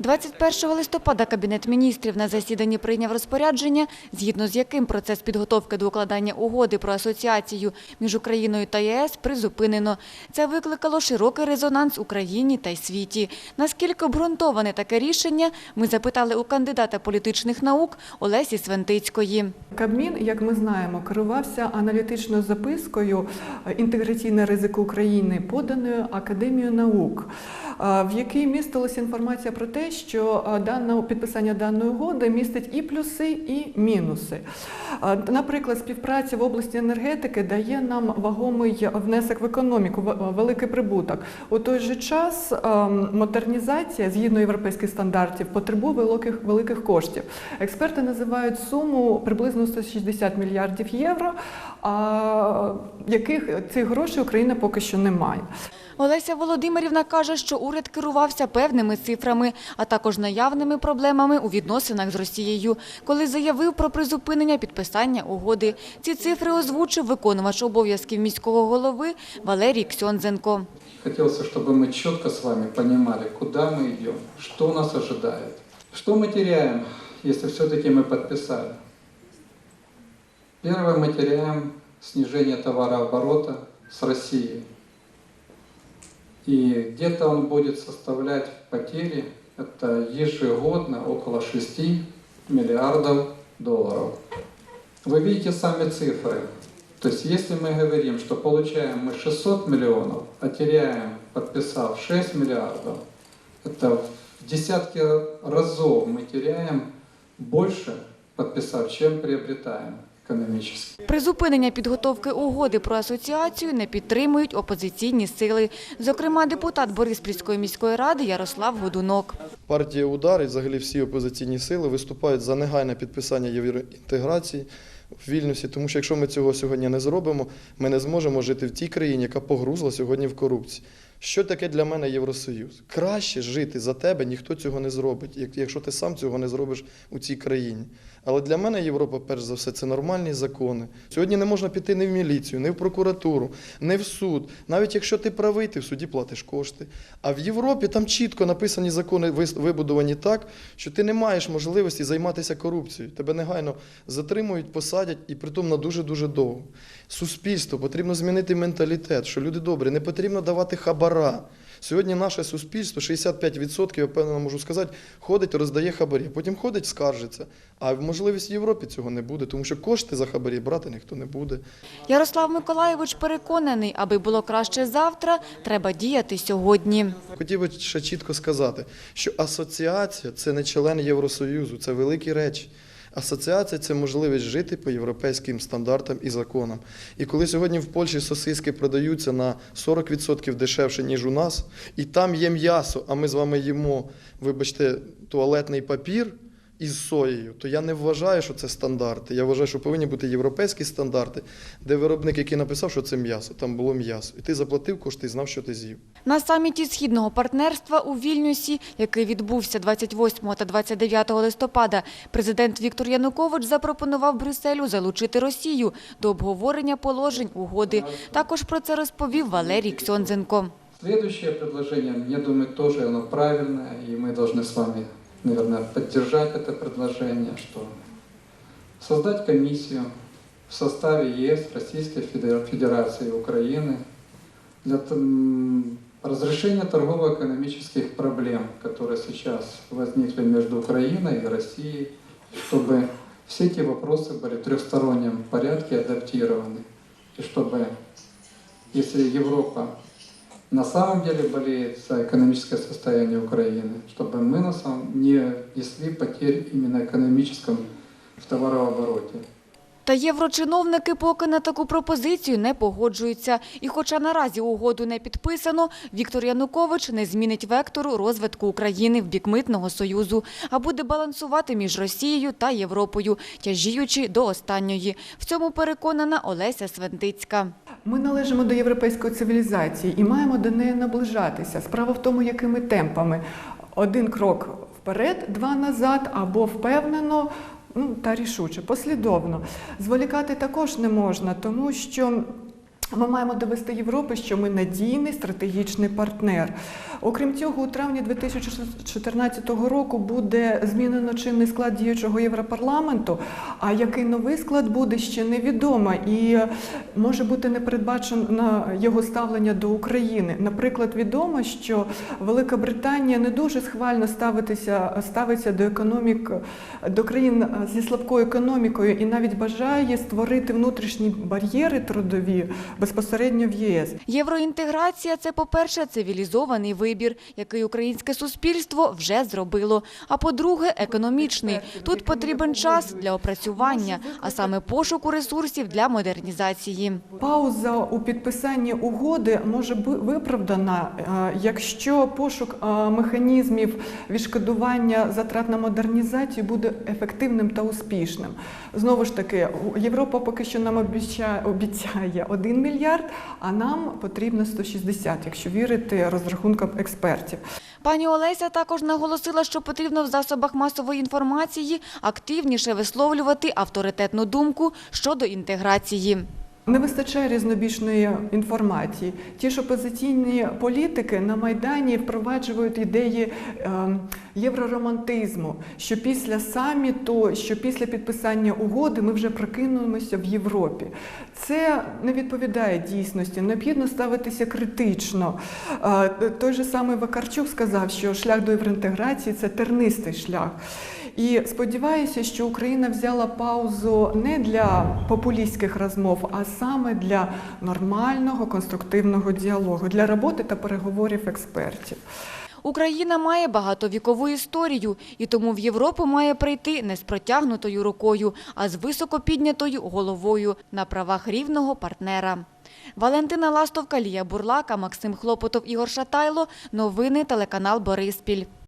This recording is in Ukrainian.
21 листопада Кабінет міністрів на засіданні прийняв розпорядження, згідно з яким процес підготовки до укладання угоди про асоціацію між Україною та ЄС призупинено. Це викликало широкий резонанс Україні та й світі. Наскільки обґрунтоване таке рішення, ми запитали у кандидата політичних наук Олесі Свентицької. Кабмін, як ми знаємо, керувався аналітичною запискою інтеграційне ризико України, поданою Академією наук, в якій містилася інформація про те, що дане підписання даної угоди містить і плюси, і мінуси. Наприклад, співпраця в області енергетики дає нам вагомий внесок в економіку, великий прибуток. У той же час модернізація згідно європейських стандартів потребує великих великих коштів. Експерти називають суму приблизно 160 мільярдів євро, яких цих грошей Україна поки що не має. Олеся Володимирівна каже, що уряд керувався певними цифрами, а також наявними проблемами у відносинах з Росією, коли заявив про призупинення підписання угоди. Ці цифри озвучив виконувач обов'язків міського голови Валерій Ксьонзенко. Хотелось, чтобы мы четко с вами понимали, куда мы идем, что нас ожидает. Что мы теряем, если все-таки мы подписали? Первое, мы теряем снижение товарооборота с Россией. И где-то он будет составлять потери, это ежегодно около 6 миллиардов долларов. Вы видите сами цифры. То есть если мы говорим, что получаем мы 600 миллионов, а теряем, подписав 6 миллиардов, это в десятки разов мы теряем больше, подписав, чем приобретаем экономически. Призупинення підготовки угоди про асоціацію не підтримують опозиційні сили. Зокрема, депутат Бориспільської міської ради Ярослав Годунок. Партія «Удар» і взагалі всі опозиційні сили виступають за негайне підписання євроінтеграції в Вільнюсі, тому що якщо ми цього сьогодні не зробимо, ми не зможемо жити в тій країні, яка погрузла сьогодні в корупції. Що таке для мене Євросоюз? Краще жити за тебе, ніхто цього не зробить, якщо ти сам цього не зробиш у цій країні. Але для мене Європа, перш за все, це нормальні закони. Сьогодні не можна піти ні в міліцію, ні в прокуратуру, ні в суд. Навіть якщо ти правий, ти в суді платиш кошти. А в Європі там чітко написані закони вибудовані так, що ти не маєш можливості займатися корупцією. Тебе негайно затримують, посадять і притом на дуже-дуже довго. Суспільство потрібно змінити менталітет, що люди добрі, не потрібно давати хабара. Сьогодні наше суспільство, 65%, я певно можу сказати, ходить, роздає хабарі. Потім ходить, скаржиться. А можливість в Європі цього не буде, тому що кошти за хабарі брати ніхто не буде. Ярослав Миколаєвич переконаний, аби було краще завтра, треба діяти сьогодні. Хотів би ще чітко сказати, що асоціація це не член Євросоюзу, це великі речі. Асоціація це можливість жити по європейським стандартам і законам. І коли сьогодні в Польщі сосиски продаються на 40% дешевше, ніж у нас, і там є м'ясо, а ми з вами їмо, вибачте, туалетний папір із соєю, то я не вважаю, що це стандарти. Я вважаю, що повинні бути європейські стандарти, де виробник, який написав, що це м'ясо, там було м'ясо. І ти заплатив кошти і знав, що ти з'їв. На саміті Східного партнерства у Вільнюсі, який відбувся 28 та 29 листопада, президент Віктор Янукович запропонував Брюсселю залучити Росію до обговорення положень угоди. Також про це розповів Валерій Ксьонзенко. Следующее предложение, я думаю, тоже оно правильное, и мы должны с вами, наверное, поддержать это предложение, что создать комиссию в составе ЕС, Российской Федер- Федерации и Украины для разрешения торгово-экономических проблем, которые сейчас возникли между Украиной и Россией, чтобы все эти вопросы были в трехстороннем порядке адаптированы, и чтобы, если Европа на самом деле болеет за экономическое состояние Украины, чтобы мы на самом не несли потерь именно экономическом в товарообороте. Та єврочиновники поки на таку пропозицію не погоджуються. І хоча наразі угоду не підписано, Віктор Янукович не змінить вектору розвитку України в бік митного союзу, а буде балансувати між Росією та Європою, тяжіючи до останньої. В цьому переконана Олеся Свентицька. Ми належимо до європейської цивілізації і маємо до неї наближатися. Справа в тому, якими темпами. Один крок вперед, два назад, або впевнено, ну та рішуче, послідовно. Зволікати також не можна, тому що. Ми маємо довести Європі, що ми надійний стратегічний партнер. Окрім цього, у травні 2014 року буде змінено чинний склад діючого Європарламенту, а який новий склад буде ще невідомо і може бути не передбачено його ставлення до України. Наприклад, відомо, що Велика Британія не дуже схвально ставитися, ставиться до економік до країн зі слабкою економікою і навіть бажає створити внутрішні бар'єри трудові безпосередньо в ЄС. Євроінтеграція – це, по-перше, цивілізований вибір, який українське суспільство вже зробило. А по-друге, економічний. Тут потрібен час для опрацювання, а саме пошуку ресурсів для модернізації. Пауза у підписанні угоди може бути виправдана, е, якщо пошук е, механізмів відшкодування затрат на модернізацію буде ефективним та успішним. Знову ж таки, Європа поки що нам обіцяє, обіцяє 1 мільярд, а нам потрібно 160, якщо вірити розрахункам експертів. Пані Олеся також наголосила, що потрібно в засобах масової інформації активніше висловлювати авторитетну думку щодо інтеграції. Не вистачає різнобічної інформації. Ті ж опозиційні політики на Майдані впроваджують ідеї е, євроромантизму, що після саміту, що після підписання угоди ми вже прокинемося в Європі. Це не відповідає дійсності. Необхідно ставитися критично. Е, той же самий Вакарчук сказав, що шлях до євроінтеграції це тернистий шлях. І сподіваюся, що Україна взяла паузу не для популістських розмов, а саме для нормального конструктивного діалогу, для роботи та переговорів експертів. Україна має багатовікову історію, і тому в Європу має прийти не з протягнутою рукою, а з високо піднятою головою на правах рівного партнера. Валентина Ластовка, Лія Бурлака, Максим Хлопотов, Ігор Шатайло. Новини телеканал Бориспіль.